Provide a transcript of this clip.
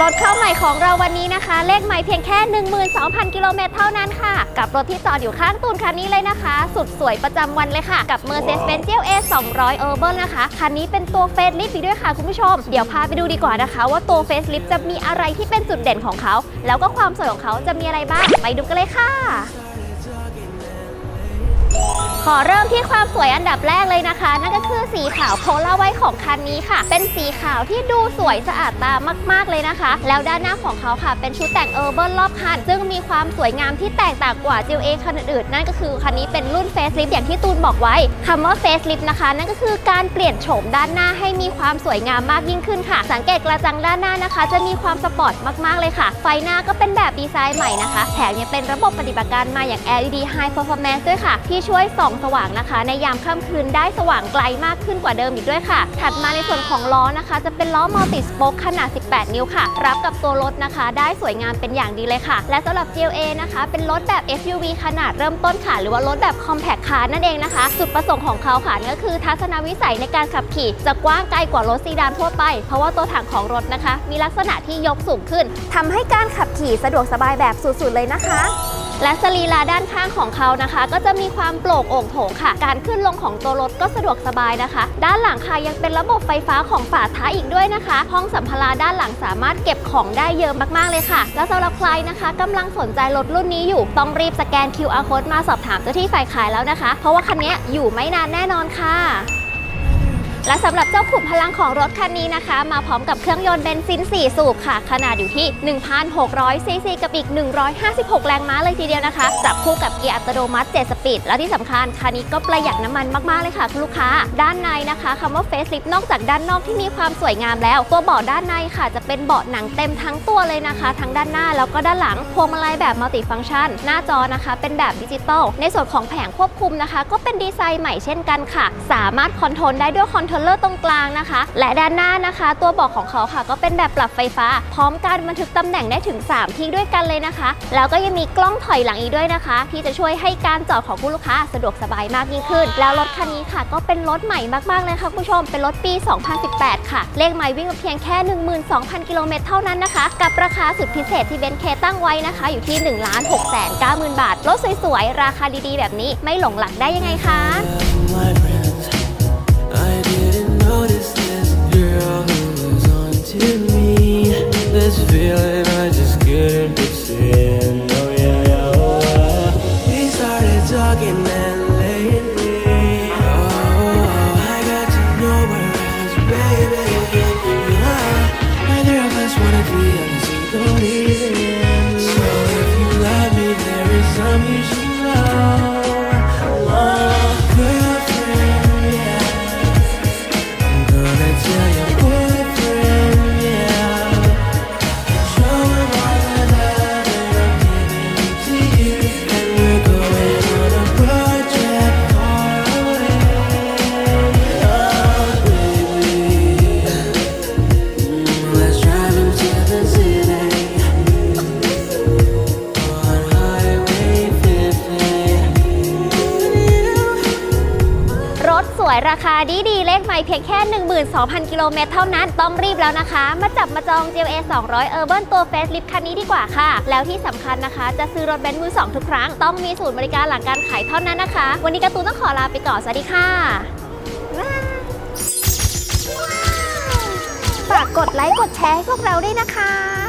เราวันนี้นะคะ เลขหมายเพียงแค่ 12,000 กิโลเมตรเท่านั้นค่ะ กับรถที่จอดอยู่ข้างตูนคันนี้เลยนะคะ สุดสวยประจำวันเลยค่ะ กับ Mercedes-Benz GLA 200 Urban นะคะ คันนี้เป็นตัวเฟสลิฟต์อีกด้วยค่ะคุณผู้ชม เดี๋ยวพาไปดูดีกว่านะคะ ว่าตัวเฟสลิฟต์จะมีอะไรที่เป็นจุดเด่นของเขา แล้วก็ความสวยของเขาจะมีอะไรบ้าง ไปดูกันเลยค่ะ ขอเริ่มที่ความสวยอันดับแรกเลยนะคะ นั่นก็คือสีขาวโพลาไว้ของคันนี้ค่ะ เป็นสีขาวที่ดูสวยสะอาดตามาก ๆเลยนะคะ แล้วด้านหน้าของเขาค่ะ เป็นชุดแต่งเออร์เบิร์รอบคัน ซึ่งมีความสวยงามที่แตกต่างกว่า GLA คันอื่นๆนั่นก็คือคันนี้เป็นรุ่นเฟสลิฟอย่างที่ตูนบอกไว้คำว่าเฟสลิฟนะคะ นั่นก็คือการเปลี่ยนโฉมด้านหน้าให้มีความสวยงามมากยิ่งขึ้นค่ะ สังเกตกระจังด้านหน้านะคะ จะมีความสปอร์ตมากๆเลยค่ะ ไฟหน้าก็เป็นแบบดีไซน์ใหม่นะคะแถมยังเป็นระบบปฏิบัติการมาอย่าง LED High Performance ด้วยค่ะ ที่ช่วยส่องสว่างนะคะ ในยามค่ำคืนได้สว่างไกลมากขึ้นกว่าเดิมอีกด้วยค่ะ ถัดมาในส่วนของล้อนะคะ จะเป็นล้อมัลติสป๊กขนาด 18 นิ้วค่ะ รับกับตัวรถนะคะ ได้สวยงามเป็นอย่างดีเลยค่ะ และสำหรับ GLA นะคะ เป็นรถแบบ SUV ขนาดเริ่มต้นค่ะ หรือว่ารถแบบ Compact Car นั่นเองนะคะ จุดประสงค์ของเขาค่ะก็คือทัศนวิสัยในการขับขี่ จะกว้างไกลกว่ารถซีดานทั่วไป เพราะว่าตัวถังของรถนะคะ มีลักษณะที่ยกสูงขึ้นทำให้การขับขี่สะดวกสบายแบบสุดๆเลยนะคะ และสรีระด้านข้างของเขานะคะ ก็จะมีความโปร่งโอ่งโถงค่ะ การขึ้นลงของตัวรถก็สะดวกสบายนะคะ ด้านหลังค่ะยังเป็นระบบไฟฟ้าของฝาท้ายอีกด้วยนะคะ ห้องสัมภาระด้านหลังสามารถเก็บของได้เยอะมากๆเลยค่ะ แล้วสำหรับใครนะคะกำลังสนใจรถรุ่นนี้อยู่ ต้องรีบสแกน QR code มาสอบถามเจ้าที่ฝ่ายขายแล้วนะคะ เพราะว่าคันนี้อยู่ไม่นานแน่นอนค่ะ และสำหรับเจ้าขุมพลังของรถคันนี้นะคะ มาพร้อมกับเครื่องยนต์เบนซิน 4 สูบค่ะ ขนาดอยู่ที่ 1,600 ซีซีกับอีก 156 แรงม้าเลยทีเดียวนะคะ จับคู่กับเกียร์อัตโนมัติ 7 สปีด และที่สำคัญคันนี้ก็ประหยัดน้ำมันมากๆเลยค่ะคุณลูกค้า ด้านในนะคะคำว่าเฟสลิฟนอกจากด้านนอกที่มีความสวยงามแล้ว ตัวเบาะด้านในค่ะ จะเป็นเบาะหนังเต็มทั้งตัวเลยนะคะ ทั้งด้านหน้าแล้วก็ด้านหลังพวงมาลัยแบบมัลติฟังก์ชัน หน้าจอนะคะเป็นแบบดิจิตอลในส่วนของแผงควบคุมนะคะ ก็เป็นดีไซน์ใหม่เช่นกันค่ะ สามารถคอนโทรลได้ด้วยคอนโทรลเลอร์ตรงกลางนะคะ และด้านหน้านะคะ ตัวเบอกของเขาค่ะก็เป็นแบบปรับไฟฟ้า พร้อมการบันทึกตำแหน่งได้ถึง 3 ที่ด้วยกันเลยนะคะ แล้วก็ยังมีกล้องถอยหลังอีกด้วยนะคะ ที่จะช่วยให้การจอดของผู้ลูกค้าสะดวกสบายมากยิ่งขึ้น แล้วรถคันนี้ค่ะก็เป็นรถใหม่มากๆเลยค่ะคุณผู้ชมเป็นรถปี 2018 ค่ะ เลขไมล์วิ่งมาเพียงแค่ 12,000 กิโลเมตรเท่านั้นนะคะ กับราคาสุดพิเศษที่เบนเคตั้งไว้นะคะ อยู่ที่ 1 6 9 0 0 0 0 บาท รถสวยๆ ราคาดีๆ แบบนี้ไม่หลงหลักได้ยังไงคะ sin. สวยราคาดีดีเลขไม่เพียงแค่ 12,000 กิโลเมตรเท่านั้น ต้องรีบแล้วนะคะ มาจับมาจอง GLA 200 Urban ตัวเฟสลิฟคันนี้ดีกว่าค่ะ แล้วที่สำคัญนะคะ จะซื้อรถเบนซ์มือ2ทุกครั้ง ต้องมีศูนย์บริการหลังการขายเท่านั้นนะคะ วันนี้การ์ตูนต้องขอลาไปก่อน สวัสดีค่ะฝากกดไลค์กดแชร์ให้พวกเราด้วยนะคะ